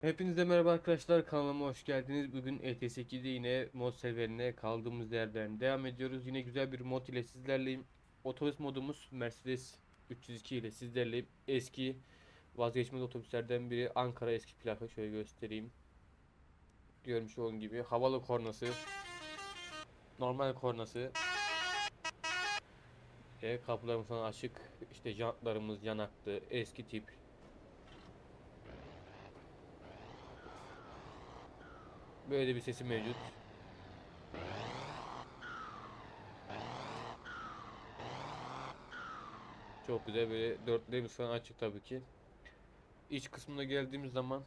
Hepinize merhaba arkadaşlar kanalıma hoş geldiniz. Bugün ET8'de yine mod serverine kaldığımız yerden devam ediyoruz. Yine güzel bir mod ile sizlerleyim. Otobüs modumuz Mercedes 302 ile sizlerleyim. Eski vazgeçmez otobüslerden biri Ankara eski plaka şöyle göstereyim. Görmüş olduğun gibi havalı kornası, normal kornası. E, kapılarımız açık. İşte jantlarımız yanaklı, eski tip. Böyle bir sesi mevcut. Çok güzel böyle dörtlerimiz falan açık tabii ki. İç kısmına geldiğimiz zaman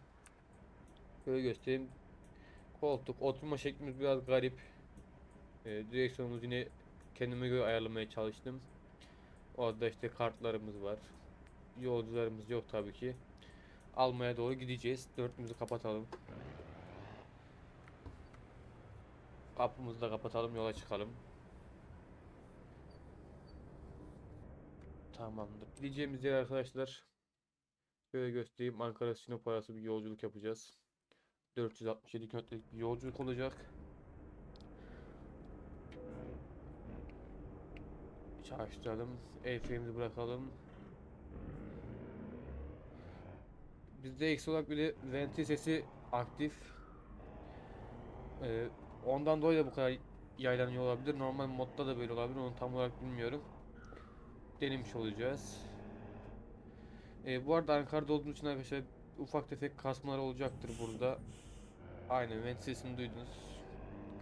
böyle göstereyim. Koltuk, oturma şeklimiz biraz garip. Ee, direksiyonumuz yine kendime göre ayarlamaya çalıştım. Orada işte kartlarımız var. Yolcularımız yok tabii ki. Almaya doğru gideceğiz. Dörtümüzü kapatalım. Kapımızı da kapatalım yola çıkalım. Tamamdır. Gideceğimiz yer arkadaşlar. Şöyle göstereyim. Ankara Sinop arası bir yolculuk yapacağız. 467 kilometrelik bir yolculuk olacak. Çalıştıralım. El frenimizi bırakalım. Bizde eksi olarak bir de ventil sesi aktif. Ee, ondan dolayı da bu kadar yaylanıyor olabilir. Normal modda da böyle olabilir. Onu tam olarak bilmiyorum. Denemiş olacağız. Ee, bu arada Ankara'da olduğumuz için arkadaşlar ufak tefek kasmalar olacaktır burada. Aynen vent sesini duydunuz.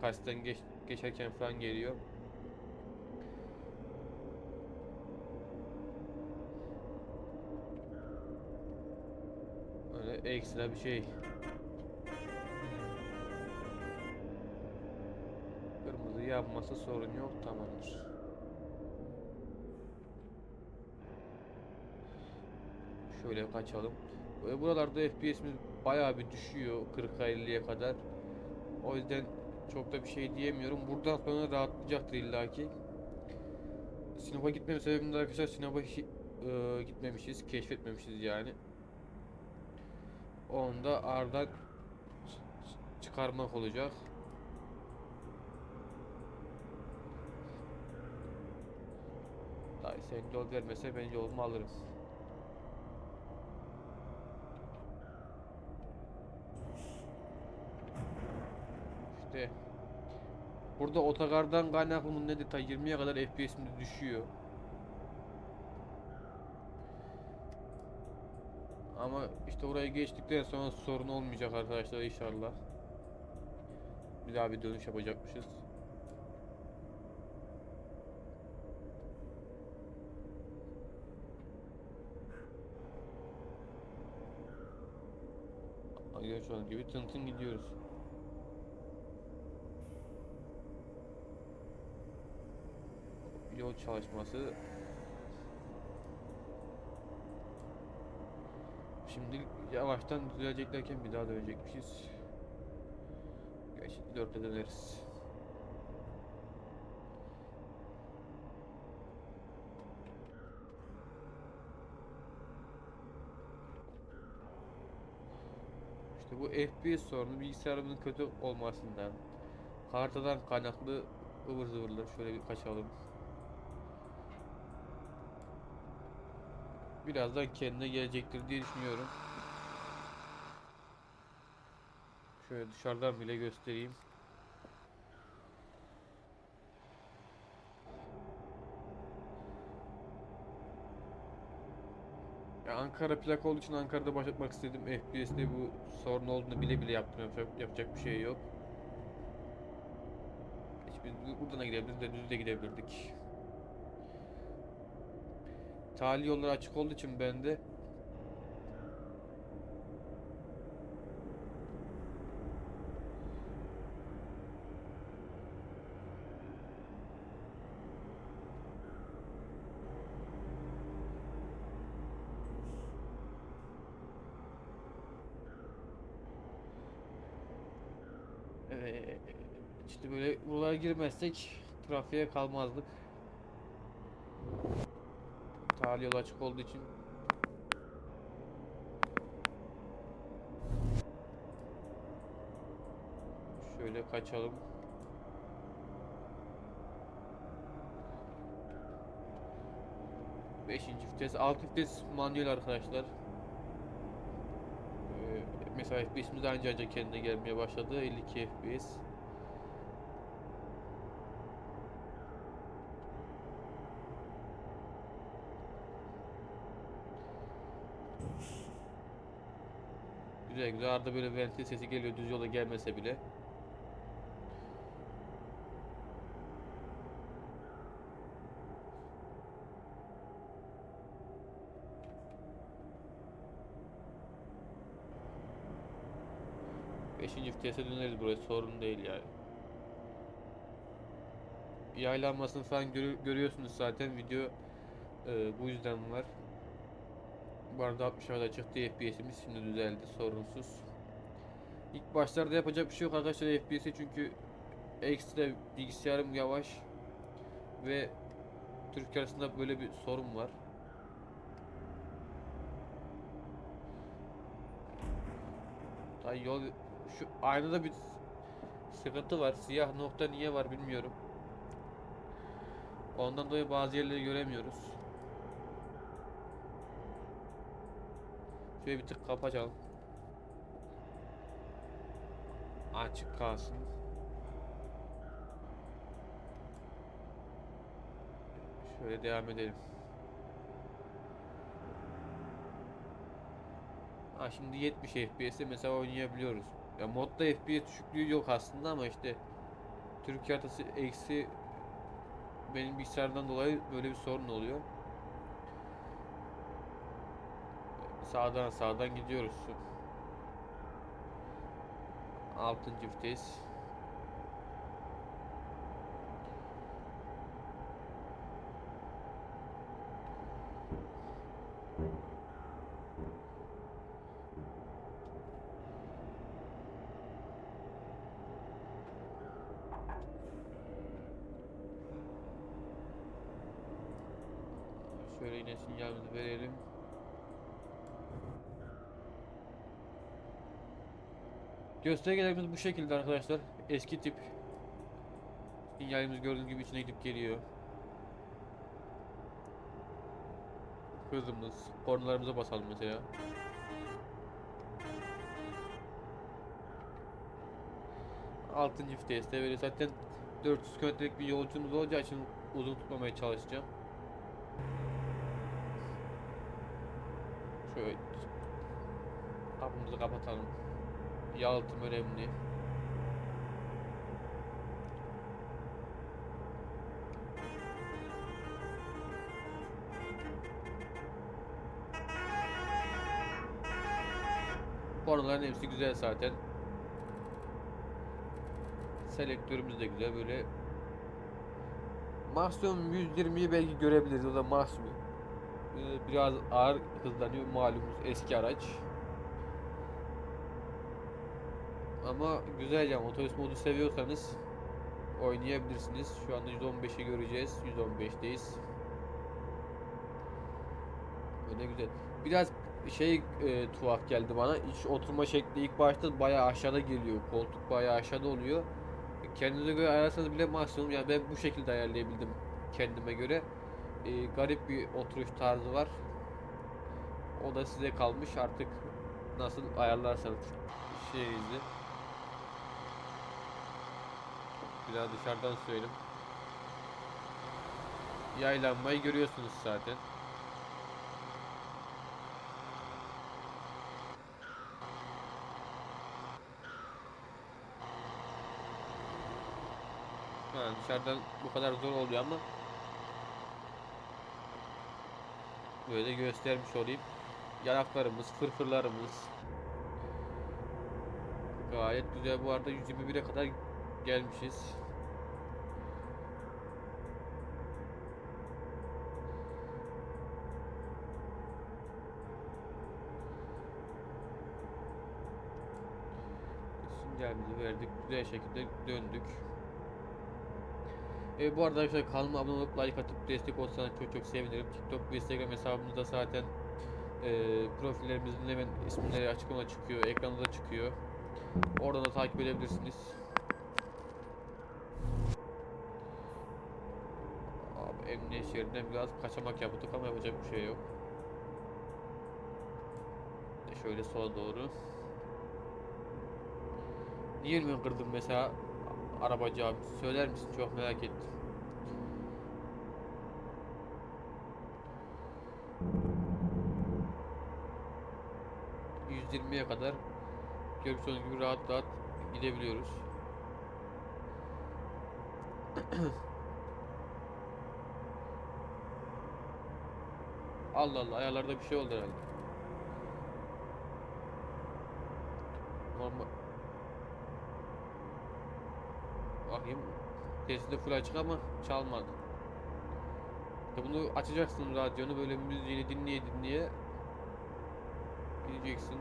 Kasten geç, geçerken falan geliyor. Öyle ekstra bir şey. Yanması sorun yok tamamdır. Şöyle kaçalım. Böyle buralarda FPS'imiz bayağı bir düşüyor 40'a 50'ye kadar. O yüzden çok da bir şey diyemiyorum. Buradan sonra rahatlayacaktır illaki. Sinop'a gitmem sebebim de arkadaşlar Sinop'a e, gitmemişiz, keşfetmemişiz yani. Onu da ardından ç- çıkarmak olacak. Sen yol vermese ben yolumu alırım. İşte burada otogardan kaynaklı nedir ta 20'ye kadar FPS'imiz düşüyor. Ama işte oraya geçtikten sonra sorun olmayacak arkadaşlar inşallah. Bir daha bir dönüş yapacakmışız. Olduğunuz gibi tın tın gidiyoruz. Yol çalışması. Şimdi yavaştan düzeleceklerken bir daha dönecekmişiz. Gerçi dörtte döneriz. İşte bu FPS sorunu bilgisayarımızın kötü olmasından, haritadan kaynaklı ıvır zıvırlar. Şöyle bir kaçalım. Birazdan kendine gelecektir diye düşünüyorum. Şöyle dışarıdan bile göstereyim. Ya Ankara plak olduğu için Ankara'da başlatmak istedim. FPS'te bu sorun olduğunu bile bile yaptım. Yapacak, yapacak bir şey yok. Hiç biz bu- buradan da gidebiliriz de düz de gidebilirdik. Tali yollar açık olduğu için ben de Ee, işte böyle buralara girmezsek trafiğe kalmazdık. Tali yol açık olduğu için Şöyle kaçalım. Beşinci vites. Alt vites manuel arkadaşlar. Ee, mesela FPS'imiz anca anca kendine gelmeye başladı. 52 FPS. Güzel güzel arada böyle ventil sesi geliyor düz yola gelmese bile. Beşinci vitese döneriz buraya sorun değil yani. Yaylanmasını falan görü- görüyorsunuz zaten video e, bu yüzden var. Bu arada 60'a çıktı FPS'imiz şimdi düzeldi sorunsuz. İlk başlarda yapacak bir şey yok arkadaşlar FPS'i çünkü ekstra bilgisayarım yavaş ve Türkiye arasında böyle bir sorun var. Ay yol şu aynada bir sıkıntı var. Siyah nokta niye var bilmiyorum. Ondan dolayı bazı yerleri göremiyoruz. Şöyle bir tık kapacağım. Açık kalsın. Şöyle devam edelim. Ha şimdi 70 FPS'te mesela oynayabiliyoruz. Ya modda FPS düşüklüğü yok aslında ama işte Türkiye haritası eksi benim bilgisayardan dolayı böyle bir sorun oluyor. Sağdan sağdan gidiyoruz. 6. vites. Şöyle yine sinyalimizi verelim. Göstergelerimiz bu şekilde arkadaşlar. Eski tip. Sinyalimiz gördüğünüz gibi içine gidip geliyor. Hızımız. Kornalarımıza basalım mesela. Altıncı viteste böyle zaten 400 kilometrelik bir yolculuğumuz olacağı için uzun tutmamaya çalışacağım. Şöyle kapımızı kapatalım. Yalıtım önemli. Kornaların hepsi güzel zaten. Selektörümüz de güzel böyle. Maksimum 120'yi belki görebiliriz o da maksimum. Ee, Biraz ağır hızlanıyor malumuz eski araç. Ama güzel yani otobüs modu seviyorsanız oynayabilirsiniz. Şu anda 115'i göreceğiz. 115'teyiz. Böyle güzel. Biraz şey e, tuhaf geldi bana. İç oturma şekli ilk başta bayağı aşağıda geliyor. Koltuk bayağı aşağıda oluyor. Kendinize göre ayarlasanız bile maksimum. Yani ben bu şekilde ayarlayabildim kendime göre. E, garip bir oturuş tarzı var. O da size kalmış artık nasıl ayarlarsanız şeyinizi. Biraz dışarıdan söyleyeyim. Yaylanmayı görüyorsunuz zaten. Ha, dışarıdan bu kadar zor oluyor ama böyle göstermiş olayım. Yanaklarımız, fırfırlarımız gayet güzel. Bu arada 121'e kadar gelmişiz. Sinyalimizi verdik. Güzel şekilde döndük. E, bu arada arkadaşlar kanalıma abone olup like atıp destek olsanız çok çok sevinirim. TikTok ve Instagram hesabımızda zaten e, profillerimizin hemen isimleri açıklamada çıkıyor. Ekranda da çıkıyor. Oradan da takip edebilirsiniz. Emniyet şeridinden biraz kaçamak yaptık ama yapacak bir şey yok. Şöyle sola doğru. Niye ben kırdım mesela arabacı abi? Söyler misin? Çok merak ettim. %20'ye kadar görmüş olduğunuz gibi rahat rahat gidebiliyoruz. Allah Allah ayarlarda bir şey oldu herhalde. Normal. Bakayım. Sesi de full açık ama çalmadı. Ya bunu açacaksın radyonu böyle müziğini dinleye dinleye gideceksin.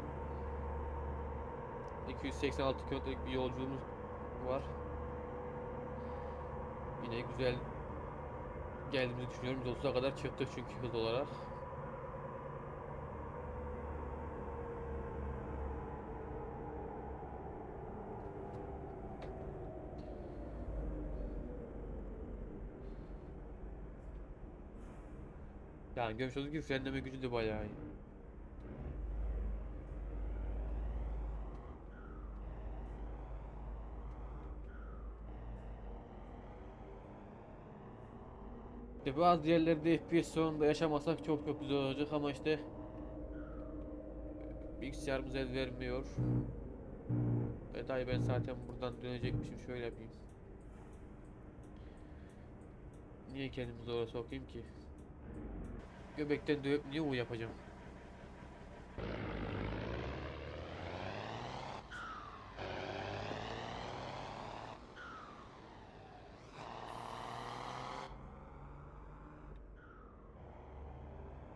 286 kilometrelik bir yolculuğumuz var. Yine güzel geldiğimizi düşünüyorum. 30'a kadar çıktık çünkü hız olarak. Yani görmüş olduğunuz gibi frenleme gücü de bayağı iyi. İşte bazı yerlerde FPS sorunu da yaşamasak çok çok güzel olacak ama işte bilgisayarımız el vermiyor. Ve dayı ben zaten buradan dönecekmişim şöyle yapayım. Niye kendimi zora sokayım ki? Göbekten dövüp niye U yapacağım?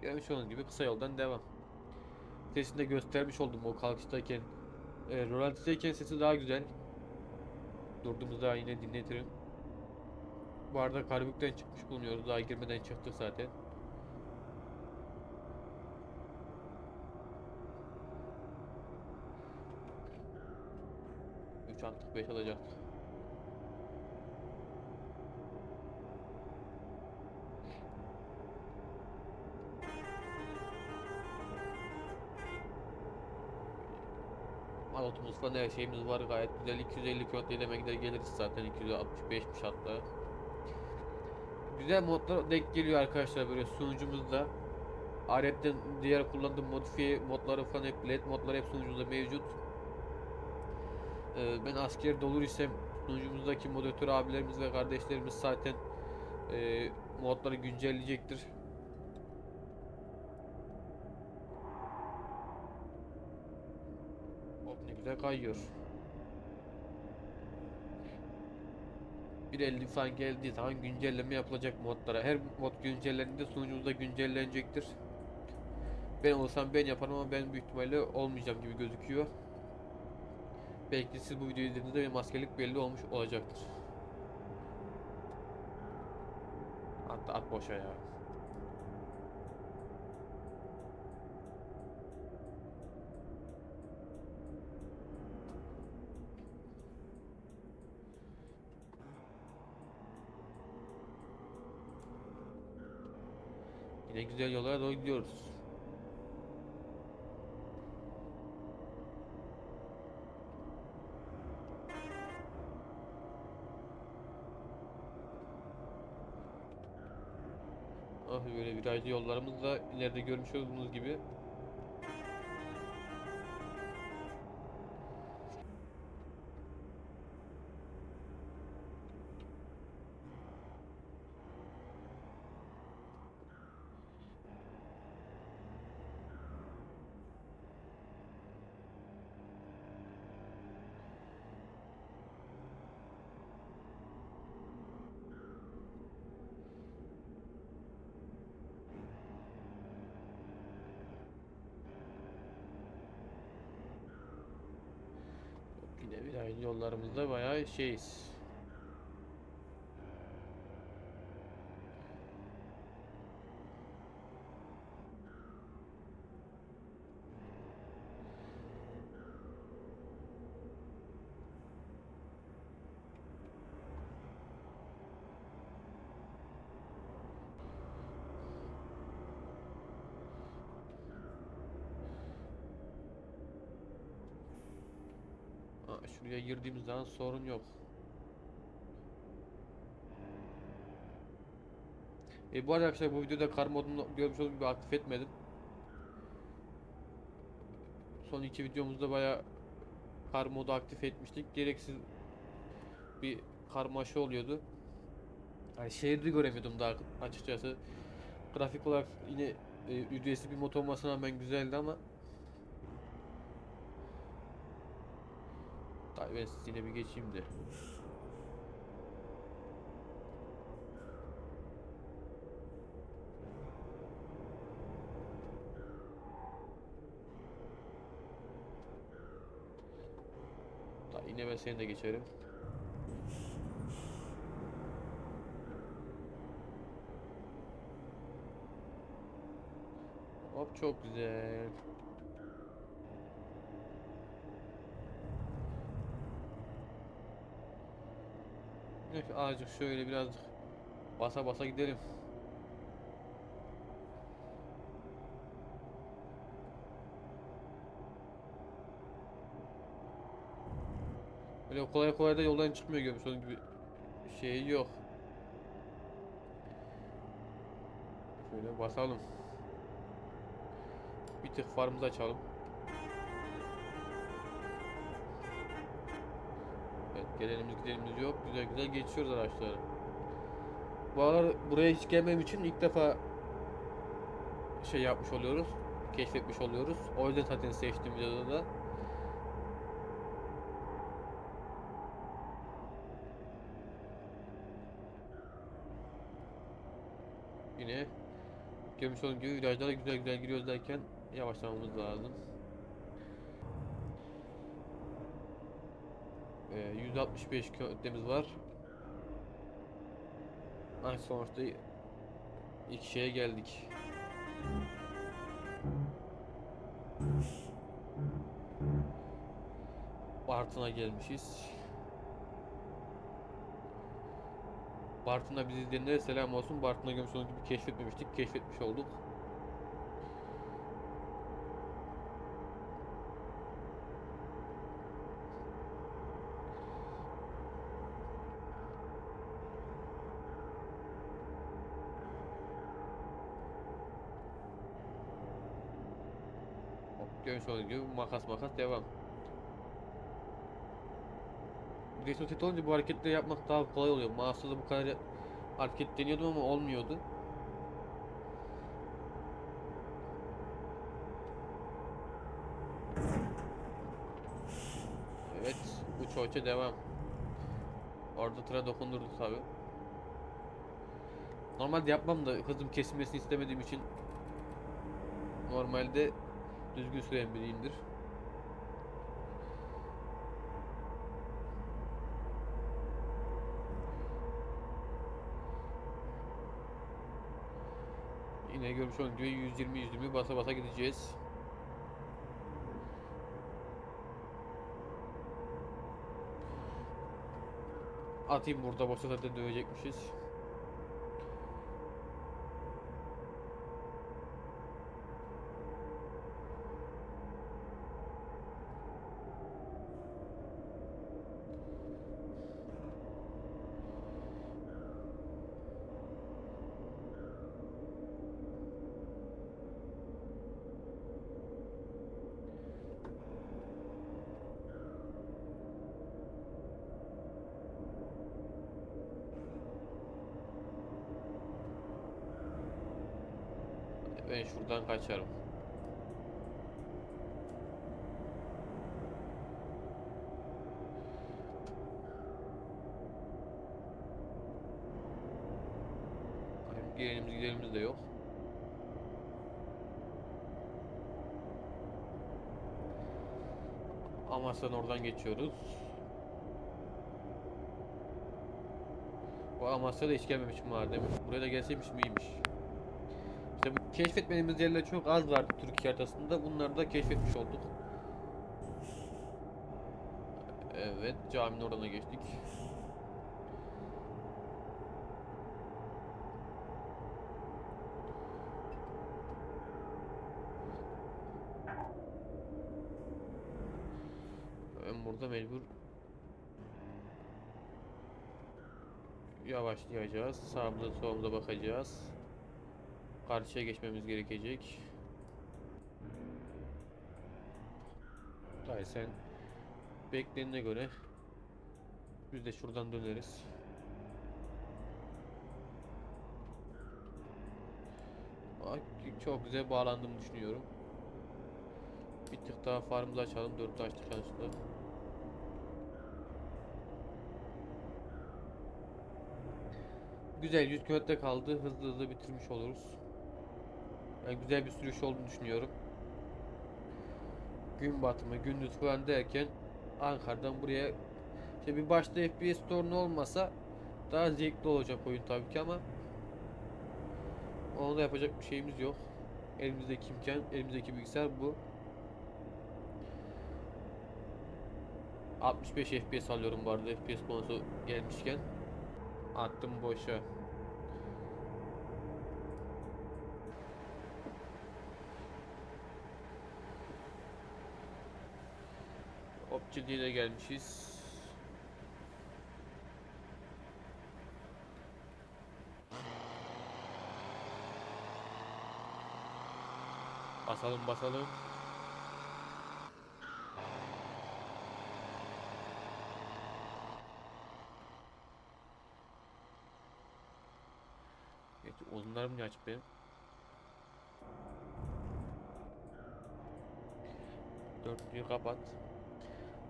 Görmüş olduğunuz gibi kısa yoldan devam. Sesini de göstermiş oldum o kalkıştayken. E, rolantideyken sesi daha güzel. Durduğumuzda yine dinletirim. Bu arada Karabük'ten çıkmış bulunuyoruz. Daha girmeden çıktık zaten. 3 artık 5 alacak. Mazotumuz falan şeyimiz var gayet güzel 250 km ile gider geliriz zaten 265'miş hatta. Güzel modlar denk geliyor arkadaşlar böyle sunucumuzda. Ayrıca diğer kullandığım modifiye modları falan hep led modlar hep sunucumuzda mevcut. Ee, ben askerde olur isem sunucumuzdaki moderatör abilerimiz ve kardeşlerimiz zaten e, modları güncelleyecektir. Hop ne güzel kayıyor. 1.50 falan geldiği zaman güncelleme yapılacak modlara. Her mod güncellendiğinde sunucumuzda güncellenecektir. Ben olsam ben yaparım ama ben büyük ihtimalle olmayacağım gibi gözüküyor. Belki siz bu videoyu izlediğinizde benim askerlik belli olmuş olacaktır. Hatta at boşa ya. Yine güzel yollara doğru gidiyoruz. Ah virajlı yollarımız da ileride görmüş olduğunuz gibi yine virajlı yollarımızda bayağı şeyiz. Şuraya girdiğimiz zaman sorun yok. E, bu arada arkadaşlar bu videoda kar modunu görmüş olduğunuz gibi aktif etmedim. Son iki videomuzda baya kar modu aktif etmiştik. Gereksiz bir karmaşa oluyordu. Yani şehri göremiyordum daha açıkçası. Grafik olarak yine e, ücretsiz bir mod olmasına rağmen güzeldi ama Yine bir geçeyim de. Ta yine ben seni de geçerim. Hop çok güzel. Neyse azıcık şöyle birazcık basa basa gidelim. Öyle kolay kolay da yoldan çıkmıyor görmüş onun gibi şey yok. Şöyle basalım. Bir tık farmımızı açalım. Gelenimiz gidenimiz yok. Güzel güzel geçiyoruz araçları. Bu aralar buraya hiç gelmem için ilk defa şey yapmış oluyoruz. Keşfetmiş oluyoruz. O yüzden zaten seçtim videoda da. Yine görmüş olduğunuz gibi virajlara güzel güzel giriyoruz derken yavaşlamamız lazım. Ee, 165 kilometremiz var. Ay sonuçta ilk şeye geldik. Bartın'a gelmişiz. Bartın'a bizi izleyenlere selam olsun. Bartın'a görmüş olduğunuz gibi keşfetmemiştik. Keşfetmiş olduk. Görmüş olduğunuz gibi makas makas devam. Direksiyon seti olunca bu hareketleri yapmak daha kolay oluyor. Mouse'da da bu kadar hareket deniyordum ama olmuyordu. Evet, uça uça devam. Orada tıra dokundurdu tabi. Normalde yapmam da hızım kesilmesini istemediğim için normalde düzgün süren biriyimdir. Yine görmüş olduğunuz gibi 120 120 basa basa gideceğiz. Atayım burada boşa zaten dövecekmişiz. Ben şuradan kaçarım. Gelenimiz gidenimiz de yok. Amasya'dan oradan geçiyoruz. Bu Amasya'da hiç gelmemişim madem. Buraya da gelseymiş miymiş? Bu keşfetmediğimiz yerler çok az vardı Türkiye haritasında. Bunları da keşfetmiş olduk. Evet, caminin oradan geçtik. Ben burada mecbur yavaşlayacağız. Sağımıza solumuza bakacağız. Karşıya geçmemiz gerekecek. Hayır sen beklenene göre biz de şuradan döneriz. Çok güzel bağlandığımı düşünüyorum. Bir tık daha farmımızı açalım. Dört açtık yanlışlıkla. Güzel 100 kilometre kaldı. Hızlı hızlı bitirmiş oluruz. Yani güzel bir sürüş olduğunu düşünüyorum. Gün batımı, gündüz falan derken Ankara'dan buraya işte bir başta FPS sorunu olmasa daha zevkli olacak oyun tabii ki ama onu da yapacak bir şeyimiz yok. Elimizdeki imkan, elimizdeki bilgisayar bu. 65 FPS alıyorum bu arada FPS konusu gelmişken. Attım boşa. Obsidian'e gelmişiz. Basalım basalım. Evet, onlarım niye açık benim? Dörtlüyü kapat.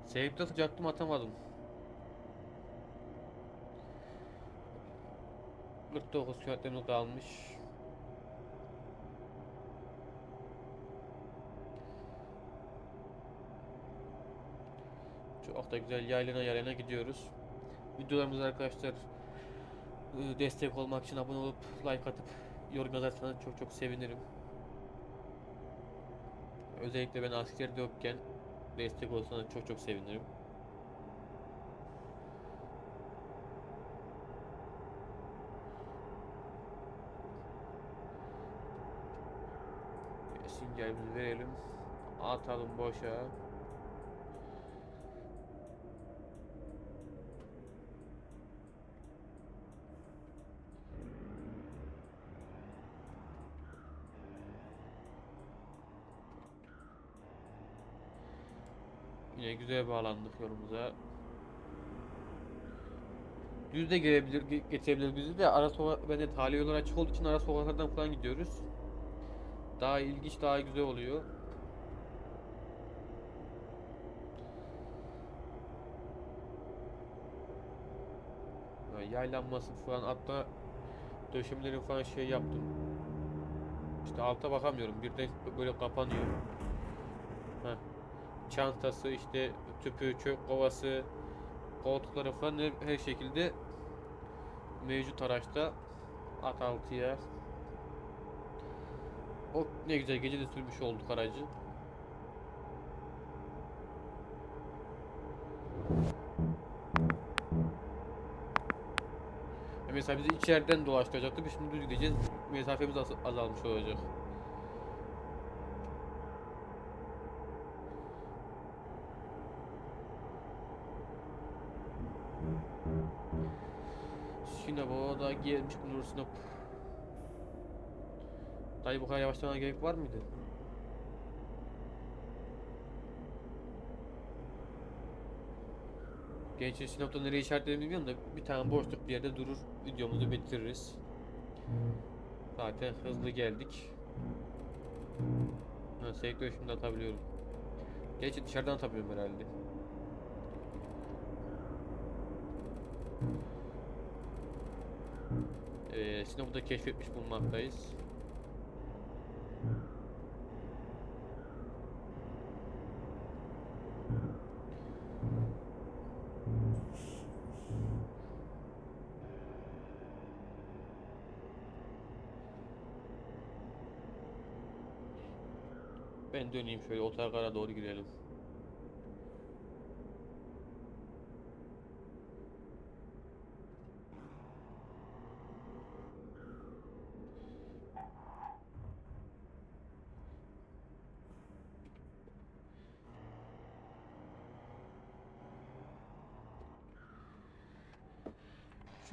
Save'de sıcaktım atamadım. 49 kilometremiz kalmış. Çok da güzel yaylana yaylana gidiyoruz. Videolarımız arkadaşlar e, destek olmak için abone olup like atıp yorum yazarsanız çok çok sevinirim. Özellikle ben askerde yokken destek olsanız çok çok sevinirim. Sinyalimizi verelim. Atalım boşa. Yine güzel bağlandık yolumuza. Düz de gelebilir, ge- geçebilir bizi de ara sokak, ben de tali yollar açık olduğu için ara sokaklardan falan gidiyoruz. Daha ilginç, daha güzel oluyor. Ya Yaylanması falan hatta döşemelerin falan şey yaptım. İşte alta bakamıyorum. Birden böyle kapanıyor. Çantası işte tüpü, çöp kovası, koltukları falan her, her şekilde mevcut araçta at altıya. O ne güzel gece de sürmüş olduk aracı. Mesela bizi içeriden dolaştıracaktı. Biz şimdi düz gideceğiz. Mesafemiz az- azalmış olacak. Sinop'a da gelmiş bulunur Sinop. Dayı bu kadar yavaşlamana gerek var mıydı? Gençler Sinop'ta nereye işaretlerini bilmiyorum da bir tane boşluk bir yerde durur. Videomuzu bitiririz. Zaten hızlı geldik. Ha, selektörü şimdi atabiliyorum. Gerçi dışarıdan atabiliyorum herhalde. Ee, Sinop'u da keşfetmiş bulunmaktayız. Ben döneyim şöyle otogara doğru girelim.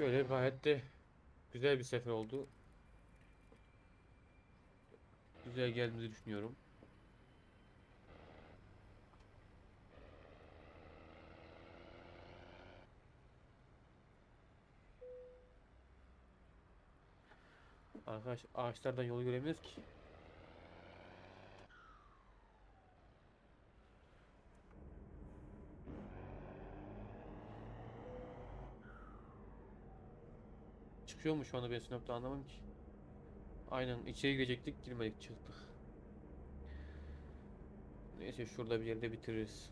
Şöyle gayet de güzel bir sefer oldu. Güzel geldiğimizi düşünüyorum. Arkadaş ağaçlardan yolu göremiyoruz ki. Çıkıyor mu şu anda ben Sinop'ta anlamadım ki. Aynen içeri girecektik girmedik çıktık. Neyse şurada bir yerde bitiririz.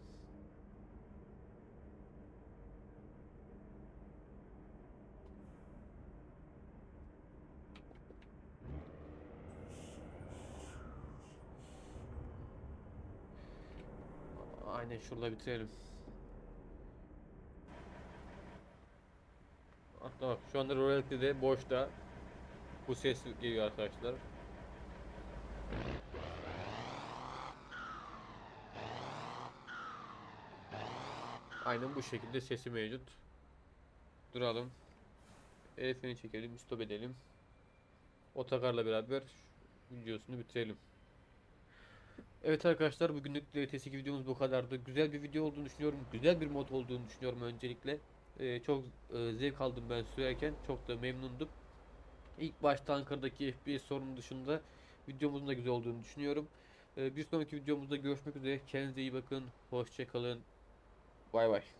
Aynen şurada bitirelim. Hatta bak şu anda royalty'de boşta bu ses geliyor arkadaşlar. Aynen bu şekilde sesi mevcut. Duralım. El freni çekelim, stop edelim. Otogarla beraber videosunu bitirelim. Evet arkadaşlar bugünlük LTS2 videomuz bu kadardı. Güzel bir video olduğunu düşünüyorum. Güzel bir mod olduğunu düşünüyorum öncelikle. Ee, çok e, zevk aldım ben sürerken. Çok da memnundum. İlk başta Ankara'daki FPS sorunu dışında videomuzun da güzel olduğunu düşünüyorum. Ee, bir sonraki videomuzda görüşmek üzere. Kendinize iyi bakın. Hoşçakalın. Bay bay.